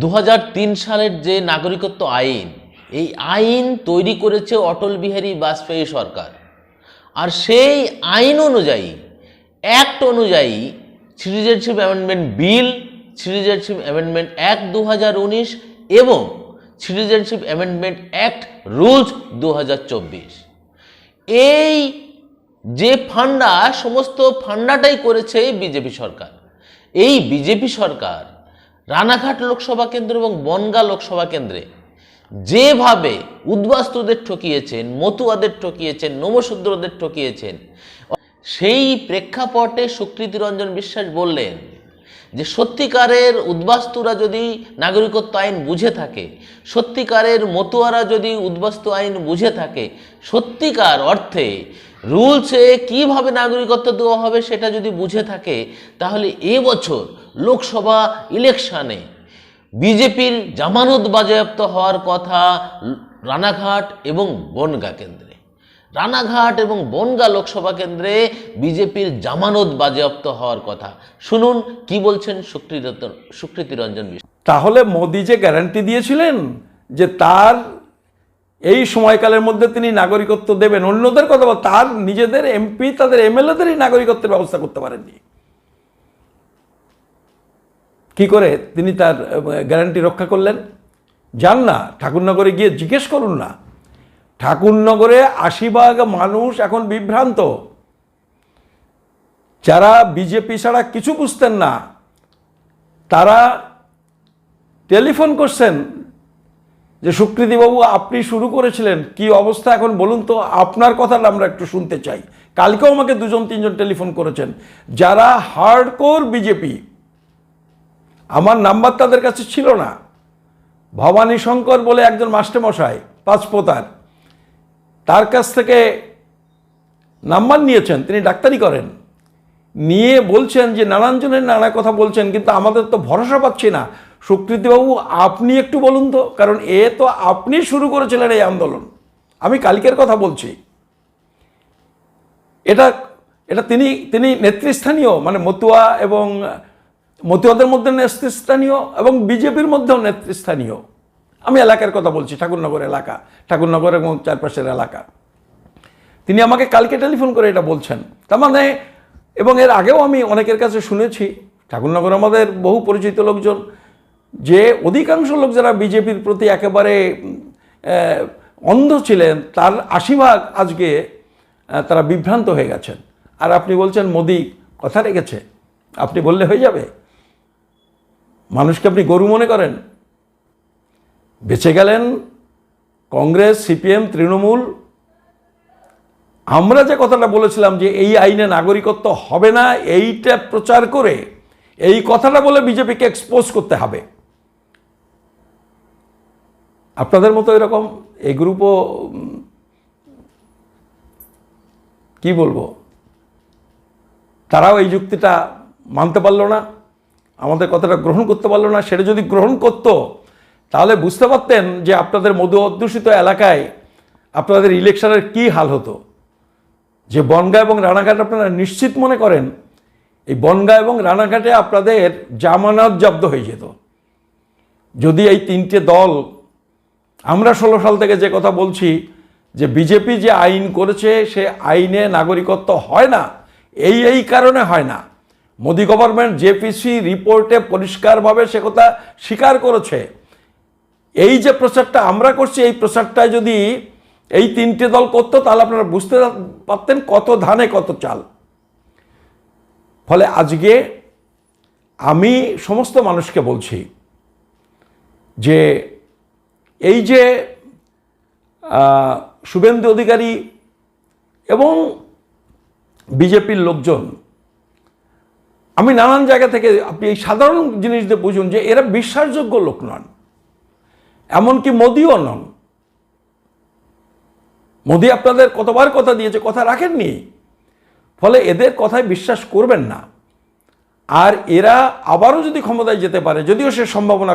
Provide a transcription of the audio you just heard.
দু হাজার তিন সালের যে নাগরিকত্ব আইন, এই আইন তৈরি করেছে অটল বিহারী বাজপেয়ী সরকার। আর সেই আইন অনুযায়ী অ্যাক্ট অনুযায়ী citizenship amendment bill citizenship amendment act দু হাজার উনিশ এবং সিটিজেনশিপ অ্যামেন্ডমেন্ট অ্যাক্ট রুলস দু হাজার চব্বিশ। এই যে ফান্ডা, সমস্ত ফান্ডাটাই করেছে বিজেপি সরকার। এই বিজেপি সরকার রানাঘাট লোকসভা কেন্দ্র এবং বনগা লোকসভা কেন্দ্রে যেভাবে উদ্বাস্তুদের ঠকিয়েছেন, মতুয়াদের ঠকিয়েছেন, নমশূদ্রদের ঠকিয়েছেন, সেই প্রেক্ষাপটে সুকৃতি রঞ্জন বিশ্বাস বললেন যে সত্যিকারের উদ্বাস্তুরা যদি নাগরিকত্ব আইন বুঝে থাকে, সত্যিকারের মতুয়ারা যদি উদ্বাস্তু আইন বুঝে থাকে, সত্যিকার অর্থে রুলসে কীভাবে নাগরিকত্ব দেওয়া হবে সেটা যদি বুঝে থাকে, তাহলে এবছর লোকসভা ইলেকশানে বিজেপির জামানত বাজেয়াপ্ত হওয়ার কথা রানাঘাট এবং বনগা কেন্দ্রে। রানাঘাট এবং বনগা লোকসভা কেন্দ্রে বিজেপির জামানত বাজেয়াপ্ত হওয়ার কথা। শুনুন, কি বলছেন সুকৃতি সুকৃতি রঞ্জন বিশ্বাস। তাহলে মোদি যে গ্যারান্টি দিয়েছিলেন যে তার এই সময়কালের মধ্যে তিনি নাগরিকত্ব দেবেন, অন্যদের কথা তার নিজেদের এমপি, তাদের এমএলএদেরই নাগরিকত্বের ব্যবস্থা করতে পারেননি। কি করে তিনি তার গ্যারান্টি রক্ষা করলেন? যান না, ঠাকুরনগরে গিয়ে জিজ্ঞেস করুন না। ঠাকুরনগরে আশি ভাগ মানুষ এখন বিভ্রান্ত। যারা বিজেপি ছাড়া কিছু বুঝতেন না, তারা টেলিফোন করছেন যে, সুকৃতিবাবু, আপনি শুরু করেছিলেন, কি অবস্থা এখন বলুন তো? আপনার কথাটা আমরা একটু শুনতে চাই। কালকেও আমাকে দুজন, তিনজন টেলিফোন করেছেন। যারা হার্ডকোর বিজেপি আমার নাম্বার তাদের কাছে ছিল না। ভবানী শঙ্কর বলে একজন মাস্টারমশাই, পাঁচপোতার, তার কাছ থেকে নাম্বার নিয়েছেন, তিনি ডাক্তারি করেন। নিয়ে বলছেন যে নানান জনের নানা কথা বলছেন, কিন্তু আমাদের তো ভরসা পাচ্ছি না। সুকৃতিবাবু, আপনি একটু বলুন তো, কারণ এ তো আপনি শুরু করেছিলেন এই আন্দোলন। আমি কালকের কথা বলছি। এটা এটা তিনি তিনি নেতৃস্থানীয় মানে মতুয়া এবং মতুয়াদের মধ্যে নেতৃস্থানীয় এবং বিজেপির মধ্যেও নেতৃস্থানীয়। আমি এলাকার কথা বলছি, ঠাকুরনগর এলাকা, ঠাকুরনগর এবং চারপাশের এলাকা। তিনি আমাকে কালকে টেলিফোন করে এটা বলছেন। তার মানে এবং এর আগেও আমি অনেকের কাছে শুনেছি, ঠাকুরনগর আমাদের বহু পরিচিত লোকজন, যে অধিকাংশ লোক যারা বিজেপির প্রতি একেবারে অন্ধ ছিলেন, তার আশি ভাগ আজকে তারা বিভ্রান্ত হয়ে গেছেন। আর আপনি বলছেন, মোদি, কথা রেখেছে। আপনি বললে হয়ে যাবে? মানুষকে আপনি গরু মনে করেন? বেঁচে গেলেন কংগ্রেস, সিপিএম, তৃণমূল। আমরা যে কথাটা বলেছিলাম যে এই আইনে নাগরিকত্ব হবে না, এইটা প্রচার করে এই কথাটা বলে বিজেপিকে এক্সপোজ করতে হবে। আপনাদের মতো এরকম এই গ্রুপও কি বলব? তারাও এই যুক্তিটা মানতে পারল না। আমাদের কথাটা গ্রহণ করতে পারল না, সেটা যদি গ্রহণ করতো, তাহলে বুঝতে পারতেন যে আপনাদের মধু অধ্যুষিত এলাকায় আপনাদের ইলেকশনের কি হাল হতো। যে বনগা এবং রানাঘাট আপনারা নিশ্চিত মনে করেন, এই বনগা এবং রানাঘাটে আপনাদের জামানত জব্দ হয়ে যেত। যদি এই তিনটে দল, আমরা ষোলো সাল থেকে যে কথা বলছি, যে বিজেপি যে আইন করেছে, সে আইনে নাগরিকত্ব হয় না, এই এই কারণে হয় না। মোদি গভর্নমেন্ট জেপিসি রিপোর্টে পরিষ্কারভাবে সে কথা স্বীকার করেছে। এই যে প্রচারটা আমরা করছি, এই প্রচারটায় যদি এই তিনটে দল করতো, তাহলে আপনারা বুঝতে পারতেন কত ধানে কত চাল। ফলে আজকে আমি সমস্ত মানুষকে বলছি যে এই যে শুভেন্দু অধিকারী এবং বিজেপির লোকজন আমি নানান জায়গা থেকে আপনি এই সাধারণ জিনিস দিয়ে বুঝুন যে এরা বিশ্বাসযোগ্য লোক নন, এমনকি মোদিও নন। মোদি আপনাদের কতবার কথা দিয়েছে, কথা রাখেননি। ফলে এদের কথায় বিশ্বাস করবেন না। আর এরা আবারও যদি ক্ষমতায় যেতে পারে, যদিও সে সম্ভাবনা